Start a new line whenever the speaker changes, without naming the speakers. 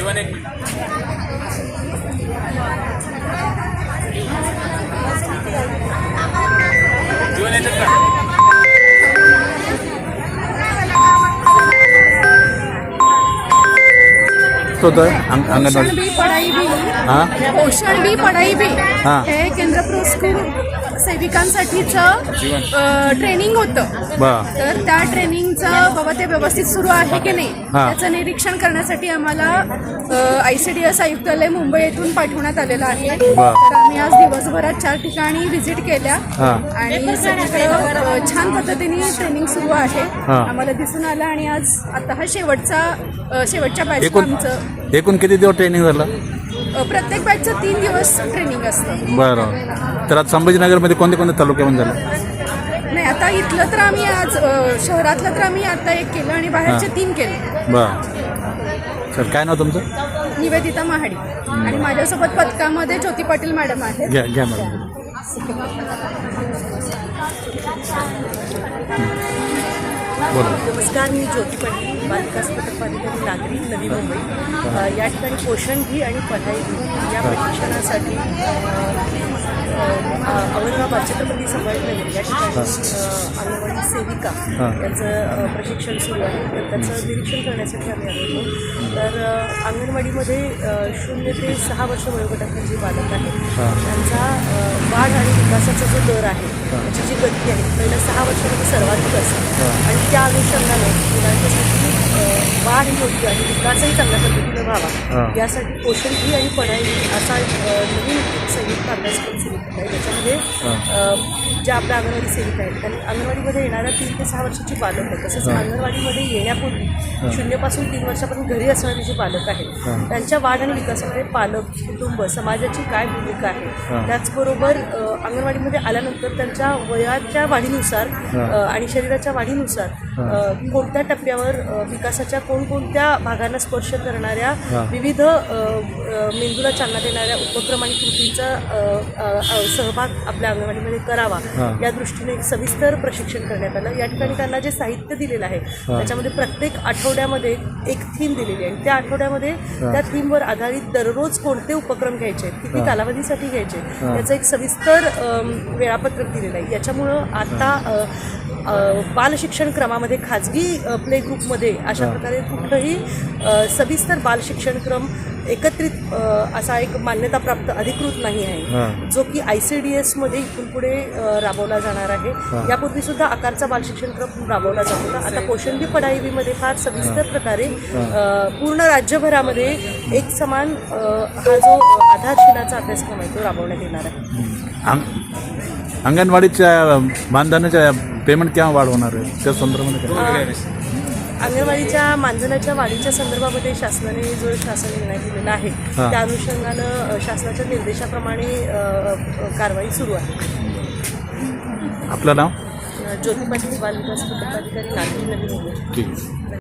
जीवन एक मिनिट जीवन याच्यात का
तो तर अंग-
पोषण
अंगणवाडी
बी पढाई बी.
हां?
पोषण बी पढाई बी.
हा.
हे केंद्र पुरस्कृत. सेविकांसाठीचं ट्रेनिंग होतं
बर
तर त्या ट्रेनिंगचं बाबा ते व्यवस्थित सुरू आहे की नाही
हा.
त्याचं निरीक्षण करण्यासाठी आम्हाला आय सी डी एस आयुक्तालय मुंबई येथून पाठवण्यात आलेलं आहे. तर आम्ही आज दिवसभरात चार ठिकाणी व्हिजिट केल्या
हा.
आणि सगळीकडे अ, छान पद्धतीने ट्रेनिंग सुरू आहे
हा.
आम्हाला दिसून आलं आणि आज आता हा शेवटचा अ, शेवटच्या बॅच
एकूण
आमचं
एकूण किती दिवस ट्रेनिंग झालं
प्रत्येक बॅचचं तीन दिवस ट्रेनिंग असतं.
बरं. तर आज संभाजीनगरमध्ये कोणते कोणते तालुक्यामध्ये झालं?
नाही आता इथलं तर आम्ही आज अ, शहरातलं तर आम्ही आता एक केलं आणि बाहेरचे
हा.
तीन केले.
बरं. सर काय नाव तुमचं?
निवेदिता महाडी. आणि माझ्यासोबत पथकामध्ये ज्योती पाटील मॅडम आहेत.
घ्या घ्या मॅडम.
नमस्कार मी ज्योती पाटील बालिका बालिका नागरी नवी मुंबई. या ठिकाणी पोषण घी आणि पढाई घी या प्रशिक्षणासाठी औरंगाबाद छत्रपती संभाजीनगर या ठिकाणी अंगणवाडी सेविका. यांचं प्रशिक्षण सुरू आहे. तर त्याचं निरीक्षण करण्यासाठी आम्ही आलो होतो. तर अंगणवाडीमध्ये शून्य ते सहा वर्ष वयोगटातील जे बालक आहेत. त्यांचा वाढ आणि विकासाचा जो दर आहे त्याची जी गती आहे पहिल्या सहा वर्षामध्ये सर्वाधिक असते आणि त्या अनुषंगाने मुलांच्यासाठी वाढ ही होती आणि विकासही चांगल्या पद्धतीने व्हावा
हां.
यासाठी पोषण घी आणि पढाई असा एक नवीन संयुक्त अभ्यासक्रम सुरू केला आहे त्याच्यामध्ये ज्या आपल्या अंगणवाडी सेविका आहेत त्यांनी अंगणवाडीमध्ये येणाऱ्या तीन ते सहा वर्षाची बालक आहेत तसंच
हां.
अंगणवाडीमध्ये येण्यापूर्वी शून्यपासून तीन वर्षापर्यंत घरी असणारे जे बालक आहेत
हां.
त्यांच्या वाढ आणि विकासामध्ये पालक कुटुंब समाजाची काय भूमिका आहे
हां.
त्याचबरोबर अंगणवाडीमध्ये आल्यानंतर त्यांच्या वयाच्या वाढीनुसार
हां.
आणि शरीराच्या वाढीनुसार कोणत्या टप्प्यावर अ, विकासाच्या कोणकोणत्या भागांना स्पर्श करणाऱ्या. विविध मेंदूला चालना देणाऱ्या उपक्रम आणि कृतींचा सहभाग आपल्या अंगणवाडीमध्ये करावा. या दृष्टीने एक सविस्तर प्रशिक्षण करण्यात आलं. या ठिकाणी त्यांना जे साहित्य दिलेलं आहे त्याच्यामध्ये प्रत्येक आठवड्यामध्ये एक थीम दिलेली आहे. त्या आठवड्यामध्ये त्या थीमवर आधारित दररोज कोणते उपक्रम घ्यायचे किती कालावधीसाठी घ्यायचे याचं एक सविस्तर वेळापत्रक दिलेलं आहे. याच्यामुळं आता बालशिक्षण क्रमामध्ये खाजगी प्ले ग्रुपमध्ये अशा प्रकारे कुठलंही सविस्तर बालशिक्षण क्रम एकत्रित असा एक मान्यताप्राप्त अधिकृत नाही आहे. जो की आय सी डी एसमध्ये इथून पुढे राबवला जाणार आहे. यापूर्वी सुद्धा आकारचा बालशिक्षण क्रम राबवला जात होता. आता पोषणबी पढाईवीमध्ये फार सविस्तर प्रकारे पूर्ण राज्यभरामध्ये एक समान हा जो आधारशिलाचा अभ्यासक्रम आहे तो राबवण्यात येणार आहे.
अंग अंगणवाडीच्या मानधनाच्या पेमेंट केव्हा वाढ होणार आहे? त्या संदर्भामध्ये काय?
अंगणवाडीच्या मानधनाच्या वाढीच्या संदर्भामध्ये शासनाने जो शासन निर्णय दिलेला आहे. त्या अनुषंगानं शासनाच्या निर्देशाप्रमाणे अ, कारवाई सुरू आहे.
आपलं नाव?
अ, ज्योती पाटील बाल विकास पदाधिकारी नागरी नवी मुंबई
ठीक आहे.